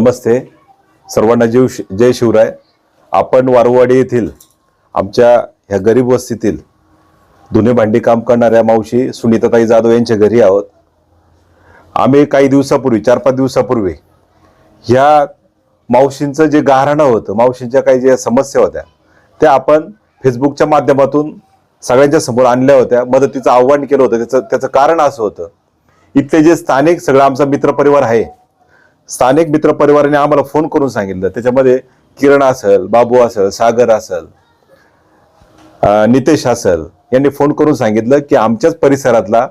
नमस्ते. सर्वांना जीव जय शिवराय. आपण वारवाडी येथील आमच्या ह्या गरीब वस्तीतील धुणे भांडी काम करणाऱ्या मावशी सुनीताताई जाधव यांच्या घरी आहोत. आम्ही काही दिवसापूर्वी चार पाच दिवसापूर्वी ह्या मावशींचं जे गाऱ्हाणं होतं मावशींच्या काही ज्या समस्या होत्या त्या आपण फेसबुकच्या माध्यमातून सगळ्यांच्या समोर आणल्या होत्या. मदतीचं आव्हान केलं होतं. त्याचं त्याचं कारण असं होतं. इथले जे स्थानिक सगळं आमचा मित्रपरिवार आहे स्थानिक मित्र परिवाराने आम्हाला फोन करून सांगितलं. त्याच्यामध्ये किरण असेल बाबू असेल सागर असेल नितेश असेल यांनी फोन करून सांगितलं की आमच्याच परिसरातला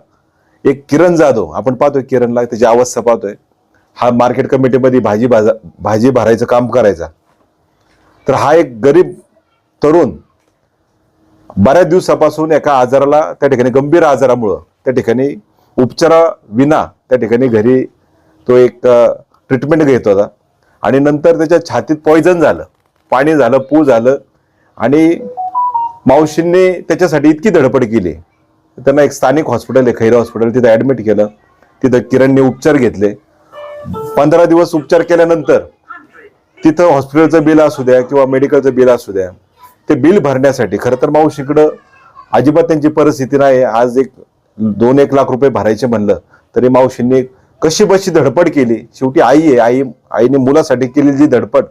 एक किरण जाधव आपण पाहतोय किरणला त्याची अवस्था पाहतोय. हा मार्केट कमिटीमध्ये भाजी भाजा भाजी भरायचं काम करायचा. तर हा एक गरीब तरुण बऱ्याच दिवसापासून एका आजाराला त्या ठिकाणी गंभीर आजारामुळं त्या ठिकाणी उपचाराविना त्या ठिकाणी घरी तो एक ट्रीटमेंट घेत होता आणि नंतर त्याच्या छातीत पॉयझन झालं. पाणी झालं पू झालं. आणि मावशींनी त्याच्यासाठी इतकी धडपड केली. त्यांना एक स्थानिक हॉस्पिटल आहे खैरा हॉस्पिटल तिथं ॲडमिट केलं. तिथं किरणने उपचार घेतले. पंधरा दिवस उपचार केल्यानंतर तिथं हॉस्पिटलचं बिल असू द्या किंवा मेडिकलचं बिल असू द्या ते बिल भरण्यासाठी खरं तर मावशीकडं अजिबात त्यांची परिस्थिती नाही. आज एक दोन एक लाख रुपये भरायचे म्हणलं तरी मावशींनी कशी बशी धडपड केली? शेवटी आई आहे. आई आईने मुलासाठी केलेली जी धडपड.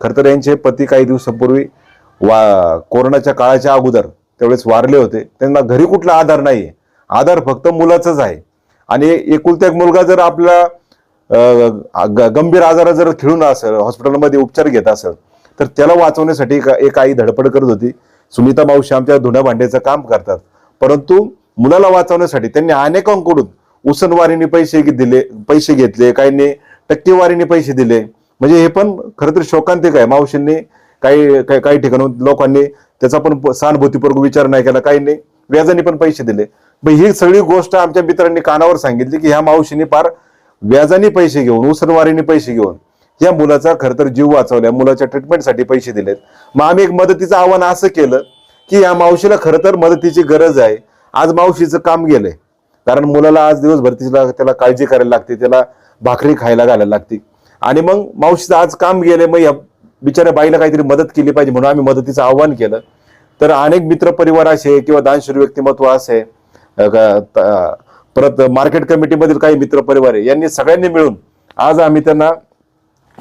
खरं तर यांचे पती काही दिवसापूर्वी वा कोरोनाच्या काळाच्या अगोदर त्यावेळेस वारले होते. त्यांना घरी कुठला आधार नाही आहे आधार फक्त मुलाचाच आहे. आणि एकुलता एक मुलगा जर आपला ग- गंभीर आजारा जर खेळून असेल हॉस्पिटलमध्ये उपचार घेत असेल तर त्याला वाचवण्यासाठी एक आई धडपड करत होती. सुनीता मावशी आमच्या धुण्या भांड्याचं काम करतात. परंतु मुलाला वाचवण्यासाठी त्यांनी अनेकांकडून उसनवारीने पैसे घे- दिले पैसे घेतले काहींनी टक्केवारीने पैसे दिले. म्हणजे हे पण खरं तर शोकांतिक आहे. मावशींनी काही काही काही ठिकाणून लोकांनी त्याचा पण सहानुभूतीपूर्वक विचार नाही केला. काहींनी व्याजाने पण पैसे दिले. मग ही सगळी गोष्ट आमच्या मित्रांनी कानावर सांगितली की ह्या मावशीने फार व्याजाने पैसे घेऊन उसनवारीने पैसे घेऊन या मुलाचा खरं तर जीव वाचवल्या मुलाच्या ट्रीटमेंटसाठी पैसे दिलेत. मग आम्ही एक मदतीचं आव्हान असं केलं की या मावशीला खरं तर मदतीची गरज आहे. आज मावशीचं काम गेलंय. कारण मुलाला आज दिवसभर तिला त्याला काळजी करायला लागते त्याला भाकरी खायला घालायला लागते. आणि मग मावशीचं आज काम गेले मग या बिचाऱ्या बाईला काहीतरी मदत केली पाहिजे म्हणून आम्ही मदतीचं आव्हान केलं. तर अनेक मित्र परिवार असे किंवा दानशूर व्यक्तिमत्व असे परत मार्केट कमिटीमधील काही मित्र परिवार आहे यांनी सगळ्यांनी मिळून आज आम्ही त्यांना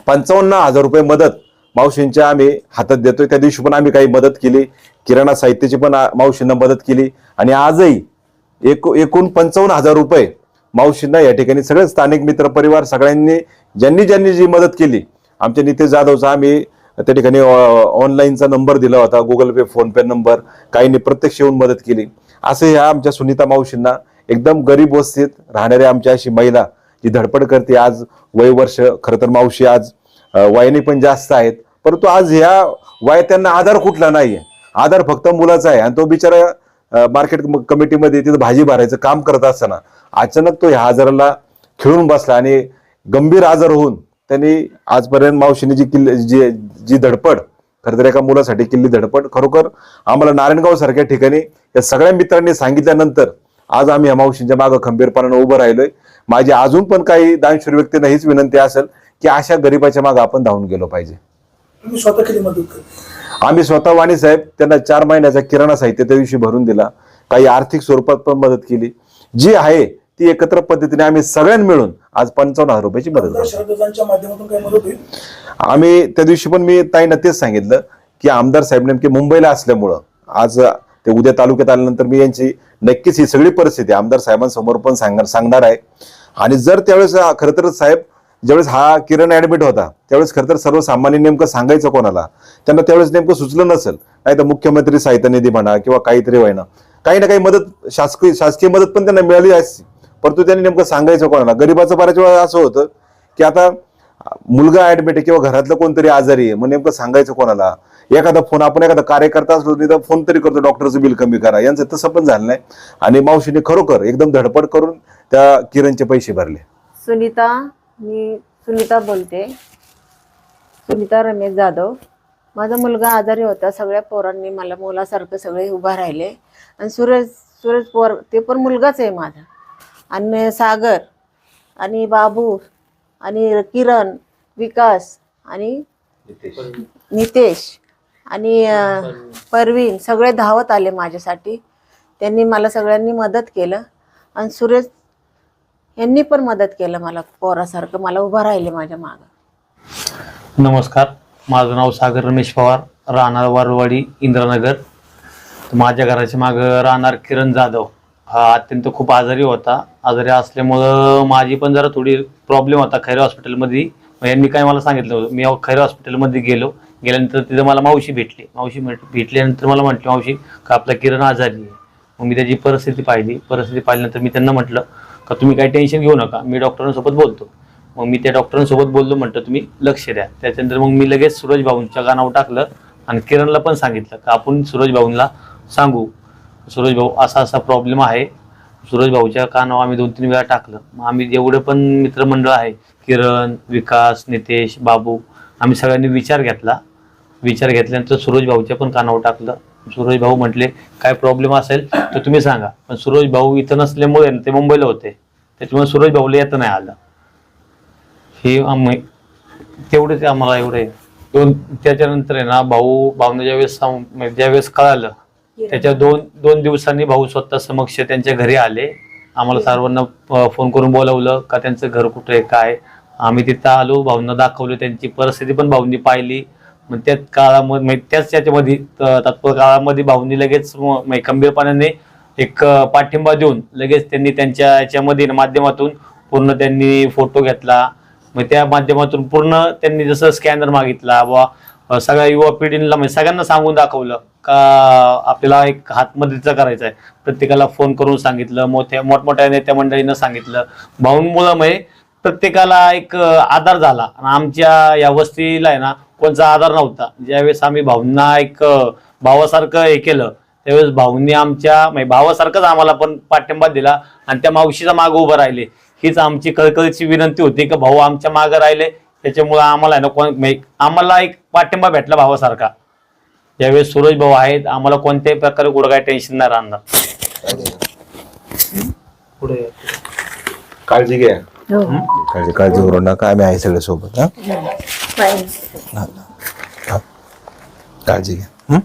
पंचावन्न हजार रुपये मदत मावशींच्या आम्ही हातात देतोय. त्या दिवशी पण आम्ही काही मदत केली. किराणा साहित्याची पण मावशींना मदत केली. आणि आजही एक एकूण पंचावन्न हजार रुपये मावशींना या ठिकाणी सगळे स्थानिक मित्र परिवार सगळ्यांनी ज्यांनी ज्यांनी जी मदत केली आमच्या नितेश जाधवचा आम्ही त्या ठिकाणी ऑनलाईनचा नंबर दिला होता गुगल पे फोनपे नंबर काहींनी प्रत्यक्ष येऊन मदत केली. असं ह्या आमच्या सुनीता मावशींना एकदम गरीब वस्तीत राहणाऱ्या आमच्या अशी महिला जी धडपड करते आज वयवर्ष खरं तर मावशी आज वयाने पण जास्त आहेत परंतु आज ह्या वयात त्यांना आधार कुठला नाहीये. आधार फक्त मुलाचा आहे आणि तो बिचारा मार्केट कमिटीमध्ये तिथं भाजी भरायचं काम करत असताना अचानक तो ह्या आजाराला खिळून बसला आणि गंभीर आजार होऊन त्यांनी आजपर्यंत मावशीने जी किल्ली जी जी धडपड खरं तर एका मुलासाठी केलेली धडपड खरोखर आम्हाला नारायणगाव सारख्या ठिकाणी या सगळ्या मित्रांनी सांगितल्यानंतर आज आम्ही या मावशींच्या मागं खंबीरपणानं उभं राहिलोय. माझी अजून पण काही दानशूर व्यक्तींना हीच विनंती असेल की अशा गरीबाच्या मागं आपण धावून गेलो पाहिजे. स्वतः मदत आम्ही स्वतः वाणी साहेब त्यांना चार महिन्याचा किराणा साहित्य त्या दिवशी भरून दिला. काही आर्थिक स्वरूपात पण मदत केली. जी आहे ती एकत्र पद्धतीने आम्ही सगळ्यांनी मिळून आज पंचावन्न हजार रुपयाची मदत आम्ही त्या दिवशी पण मी ताईंना तेच सांगितलं की आमदार साहेब नेमके मुंबईला असल्यामुळं आज ते उद्या तालुक्यात आल्यानंतर मी यांची नक्कीच ही सगळी परिस्थिती आमदार साहेबांसमोर पण सांगणार सांगणार आहे. आणि जर त्यावेळेस खरं तर साहेब ज्यावेळेस हा किरण ऍडमिट होता त्यावेळेस खरं तर सर्वसामान्य नेमकं सांगायचं कोणाला? त्यांना त्यावेळेस नेमकं सुचलं नसेल. नाही तर मुख्यमंत्री साहित्य निधी म्हणा किंवा काहीतरी व्हायना. काही ना काही मदत शासकीय शासकीय मदत पण त्यांना मिळाली असती. परंतु त्यांनी नेमकं सांगायचं कोणाला? गरीबाचं बऱ्याच वेळा असं होतं की आता मुलगा ऍडमिट आहे किंवा घरातलं कोणतरी आजारी आहे मग नेमकं सांगायचं कोणाला? एखादा फोन आपण एखादा कार्यकर्ता असलो नाही तर फोन तरी करतो डॉक्टरचं बिल कमी करा. यांचं तसं पण झालं नाही. आणि मावशीने खरोखर एकदम धडपड करून त्या किरणचे पैसे भरले. सुनीता मी सुनीता बोलते. सुनीता रमेश जाधव. माझा मुलगा आजारी होता. सगळ्या पोरांनी मला मुलासारखं सगळे उभा राहिले. आणि सूरज सूरज पोर ते पण मुलगाच आहे माझा. आणि सागर आणि बाबू आणि किरण विकास आणि नितेश आणि परवीन सगळे धावत आले माझ्यासाठी. त्यांनी मला सगळ्यांनी मदत केलं. आणि सुरेश यांनी पण मदत केलं मला पोरासारखं. मला उभं राहिले माझ्या मागं. नमस्कार. माझं नाव सागर रमेश पवार. राहणार वारवाडी इंद्रानगर. माझ्या घराच्या मागं राहणार किरण जाधव. हा अत्यंत खूप आजारी होता. आजारी असल्यामुळं माझी पण जरा थोडी प्रॉब्लेम होता खैरे हॉस्पिटलमध्ये यांनी काय मला सांगितलं होतं? मी खैरे हॉस्पिटलमध्ये गेलो. गेल्यानंतर तिथं मला मावशी भेटली. मावशी भेट भेटल्यानंतर मला म्हटली मावशी का आपला किरण आजारी आहे? मग मी त्याची परिस्थिती पाहिली. परिस्थिती पाहिल्यानंतर मी त्यांना म्हटलं का तुम्ही काही टेन्शन घेऊ नका. मी डॉक्टरांसोबत बोलतो. मग मी त्या डॉक्टरांसोबत बोललो म्हटलं तुम्ही लक्ष द्या. त्याच्यानंतर मग मी लगेच सूरज भाऊंच्या गाणावर टाकलं आणि किरणला पण सांगितलं का आपण सूरज भाऊंना सांगू? सूरज भाऊ असा असा प्रॉब्लेम आहे. सूरज भाऊच्या कानावर आम्ही दोन तीन वेळा टाकलं. मग आम्ही जेवढे पण मित्रमंडळ आहे. किरण विकास नितेश बाबू आम्ही सगळ्यांनी विचार घेतला. विचार घेतल्यानंतर सूरज भाऊच्या पण कानावर टाकलं. सूरज भाऊ म्हटले काय प्रॉब्लेम असेल तर तुम्ही सांगा. पण सूरज भाऊ इथं नसल्यामुळे ते मुंबईला होते. त्याच्यामुळे सूरज भाऊला येतं नाही आलं. हे आम्ही तेवढेच आम्हाला एवढे दोन त्याच्यानंतर आहे ना भाऊ भाऊने ज्यावेळेस म्हणजे ज्यावेळेस कळालं त्याच्या दोन दोन दिवसांनी भाऊ स्वतः समक्ष त्यांच्या घरी आले. आम्हाला सर्वांना फोन करून बोलवलं का त्यांचं घर कुठे आहे? काय? आम्ही तिथं आलो भाऊंना दाखवलं त्यांची परिस्थिती पण भाऊंनी पाहिली. मग त्याच काळामध्ये त्याच याच्यामध्ये त- तत्पर काळामध्ये भाऊंनी लगेच म्हणजे खंबीरपणाने एक पाठिंबा देऊन लगेच त्यांनी त्यांच्या याच्यामध्ये माध्यमातून पूर्ण त्यांनी फोटो घेतला. मग त्या माध्यमातून पूर्ण त्यांनी जसं स्कॅनर मागितला वा सगळ्या युवा पिढीला म्हणजे सगळ्यांना सांगून दाखवलं का आपल्याला एक हातमदतीचा करायचा आहे. प्रत्येकाला फोन करून सांगितलं मोठ्या मोठमोठ्या नेत्या मंडळींना सांगितलं. भाऊंमुळं म्हणजे प्रत्येकाला एक आधार झाला. आणि आमच्या या वस्तीला आहे ना कोणचा आधार नव्हता. ज्यावेळेस आम्ही भाऊंना एक भावासारखं हे केलं त्यावेळेस भाऊंनी आमच्या म्हणजे भावासारखंच आम्हाला पण पाठिंबा दिला आणि त्या मावशीचा मागं उभं राहिले. हीच आमची कळकळीची विनंती होती की भाऊ आमच्या मागं राहिले. त्याच्यामुळे आम्हाला ना कोण म्हणजे आम्हाला एक पाठिंबा भेटला भावासारखा. ज्यावेळेस सूरज भाऊ आहेत. आम्हाला कोणत्याही प्रकारे कुठं काही टेन्शन नाही राहणार. पुढे. काळजी घ्या. काळजी काळजी करू नका. आम्ही आहे सगळे सोबत हा? हा. काळजी घ्या. हं?